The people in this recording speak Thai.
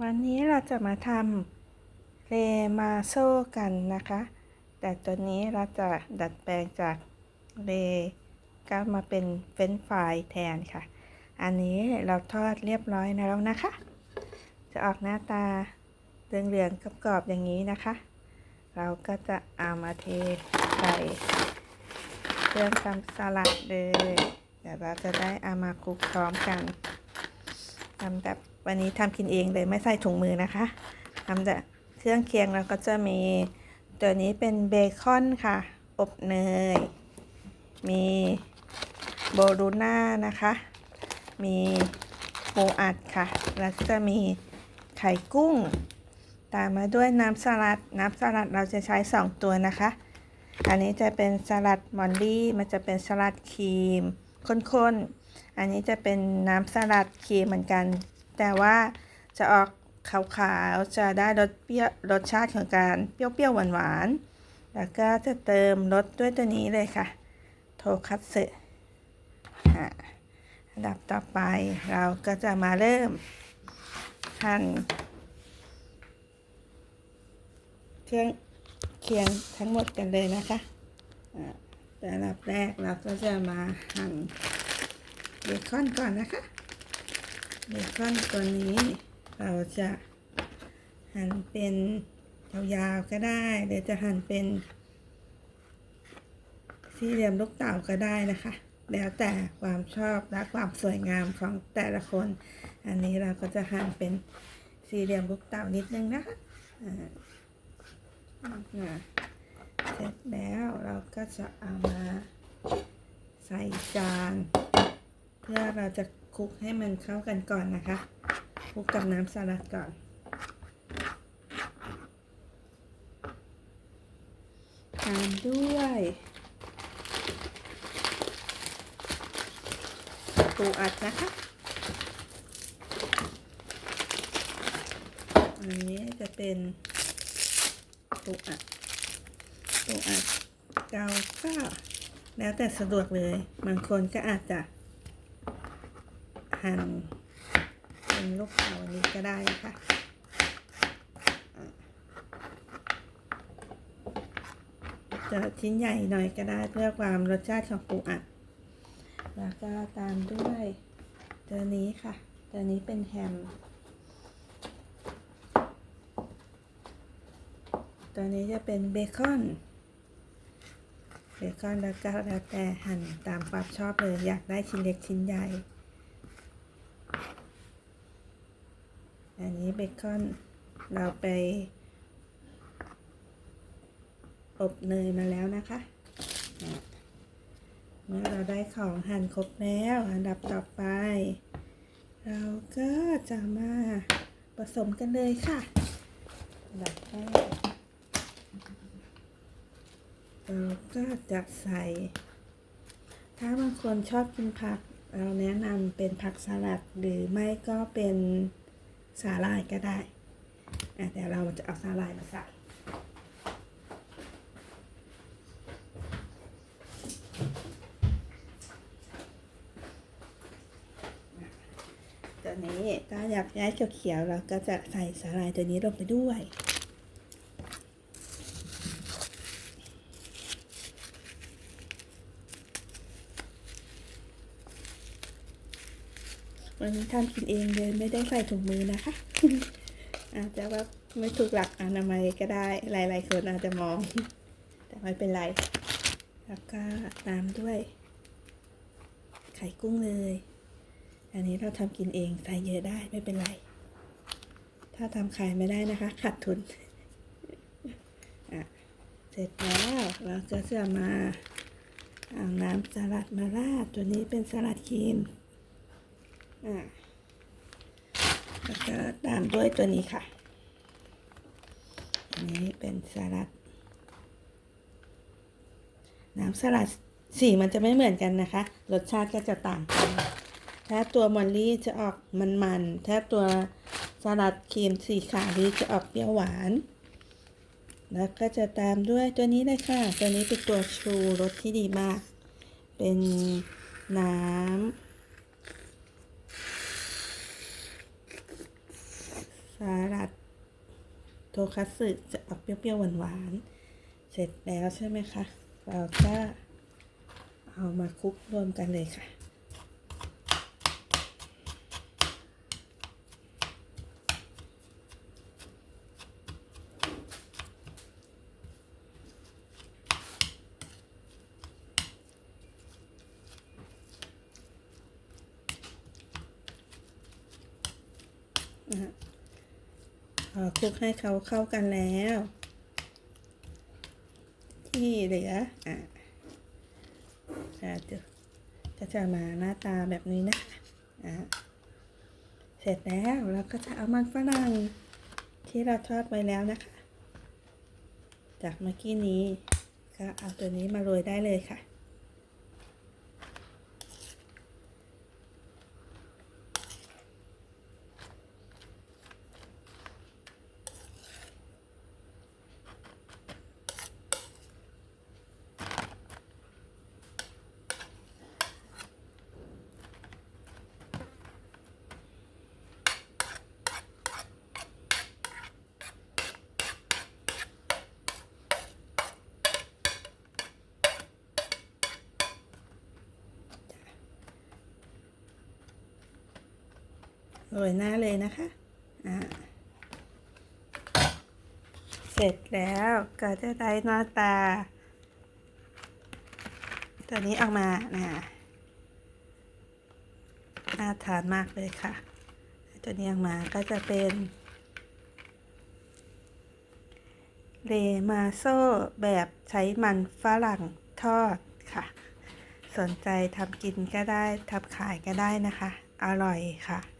วันนี้เราจะมาทำเลมาโซ่กันนะคะ แต่ตัวนี้เราจะดัดแปลงจากเลก็มาเป็นเฟรนฟรายแทนค่ะ อันนี้เราทอดเรียบร้อยแล้วนะคะ จะออกหน้าตาเหลืองๆกรอบๆอย่างนี้นะคะ เราก็จะเอามาเทใส่เครื่องทำสลัดเลย เดี๋ยวเราจะได้เอามาคลุกพร้อมกันทำแบบ วันนี้ทำกินเองเลยไม่ใส่ถุงมือนะคะทำแต่เครื่องเคียงเราก็จะมีตัวนี้เป็นเบคอนค่ะ อบเนย มีโบรูน่านะคะ มีปูอัดค่ะ แล้วก็จะมีไข่กุ้ง ตามมาด้วยน้ำสลัด น้ำสลัดเราจะใช้ 2 ตัวนะคะ อันนี้จะเป็นสลัดมอนดี้มันจะเป็นสลัดครีมข้นๆ อันนี้จะเป็นน้ำสลัดครีมเหมือนกัน แต่ว่าจะออกขาวๆ จะได้รสเปรี้ยวรสชาติของการเปรี้ยวๆหวานๆ แล้วก็จะเติมรสด้วยตัวนี้เลยค่ะ โทคัตสึอันดับต่อไปเราก็จะมาเริ่มหั่นเครื่องเคียงทั้งหมดกันเลยนะคะอะแต่อันดับแรกเราก็จะมาหั่นเบคอนก่อนนะคะ เบคอนตัวนี้เราจะหั่นเป็นยาวๆก็ได้หรือจะหั่นเป็น สี่เหลี่ยมลูกเต่าก็ได้นะคะ แล้วแต่ความชอบและความสวยงามของแต่ละคน อันนี้เราก็จะหั่นเป็นสี่เหลี่ยมลูกเต่านิดนึงนะคะอ่าเสร็จแล้วเราก็จะเอามาใส่จาน เพื่อเราจะ คลุกให้มันเข้ากันก่อนนะคะคลุกกับน้ำสลัดก่อน ตามด้วยปูอัดนะคะ อันนี้จะเป็นปูอัดปูอัดเกาก็แล้วแต่สะดวกเลย บางคนก็อาจจะ หั่นเป็นลูกเต๋านี้ก็ได้นะคะจะชิ้นใหญ่หน่อยก็ได้เพื่อความรสชาติของปูอัด แล้วก็ตามด้วยตัวนี้ค่ะ ตัวนี้เป็นแฮม ตัวนี้จะเป็นเบคอน เบคอนแล้วก็แล้วแต่หั่นตามความชอบเลยอยากได้ชิ้นเล็กชิ้นใหญ่ อันนี้เบคอนเราไป อบเนยมาแล้วนะคะ เมื่อเราได้ของหั่นครบแล้ว อันดับต่อไป เราก็จะมาผสมกันเลยค่ะอันดับแรกเราก็จะใส่ ถ้าบางคนชอบกินผัก เราแนะนำเป็นผักสลัดหรือไม่ก็เป็น สาลายก็ได้แต่เราจะเอาสาลายมาใส่ตัวนี้ถ้าอยากย้ายเขียวๆเราก็จะใส่สาลายตัวนี้ลงไปด้วย วันนี้ทำกินเองเลยไม่ได้ใส่ถุงมือนะคะ อาจจะว่าไม่ถูกหลักอนามัยก็ได้หลายๆคนอาจจะมอง แต่ไม่เป็นไร แล้วก็ตามด้วย ไข่กุ้งเลย อันนี้เราทำกินเองใส่เยอะได้ไม่เป็นไร ถ้าทำขายไม่ได้นะคะขาดทุนเสร็จแล้วเราก็จะมาเอาน้ำสลัดมาราดตัวนี้เป็นสลัดครีม แล้วก็ตามด้วยตัวนี้ค่ะ อันนี้เป็นสลัด น้ำสลัดสีมันจะไม่เหมือนกันนะคะ รสชาติก็จะต่างกัน ถ้าตัวมอลลี่จะออกมันๆ ถ้าตัวสลัดครีมสีขาวนี้จะออกเปรี้ยวหวาน แล้วก็จะตามด้วยตัวนี้เลยค่ะ ตัวนี้เป็นตัวชูรสที่ดีมาก เป็นน้ำ ส ลัดโทคัตสึจะออกเปรี้ยวๆหวานๆ เสร็จแล้วใช่ไหมคะ เราก็เอามาคลุกรวมกันเลยค่ะนะฮะพอ คลุกให้เขาเข้ากันแล้ว ที่เหลืออะอะเดี๋ยวก็จะมาหน้าตาแบบนี้นะคะอะเสร็จแล้วเราก็จะเอามันฝรั่งที่เราทอดไว้แล้วนะคะ จากเมื่อกี้นี้ก็เอาตัวนี้มาโรยได้เลยค่ะ โรยหน้าเลยนะคะอ่าเสร็จแล้วก็จะได้หน้าตา ตัวนี้ออกมานะน่าทานมากเลยค่ะ ตัวนี้ออกมาก็จะเป็นเลมาโซแบบใช้มันฝรั่งทอดค่ะ สนใจทำกินก็ได้ทำขายก็ได้นะคะ อร่อยค่ะ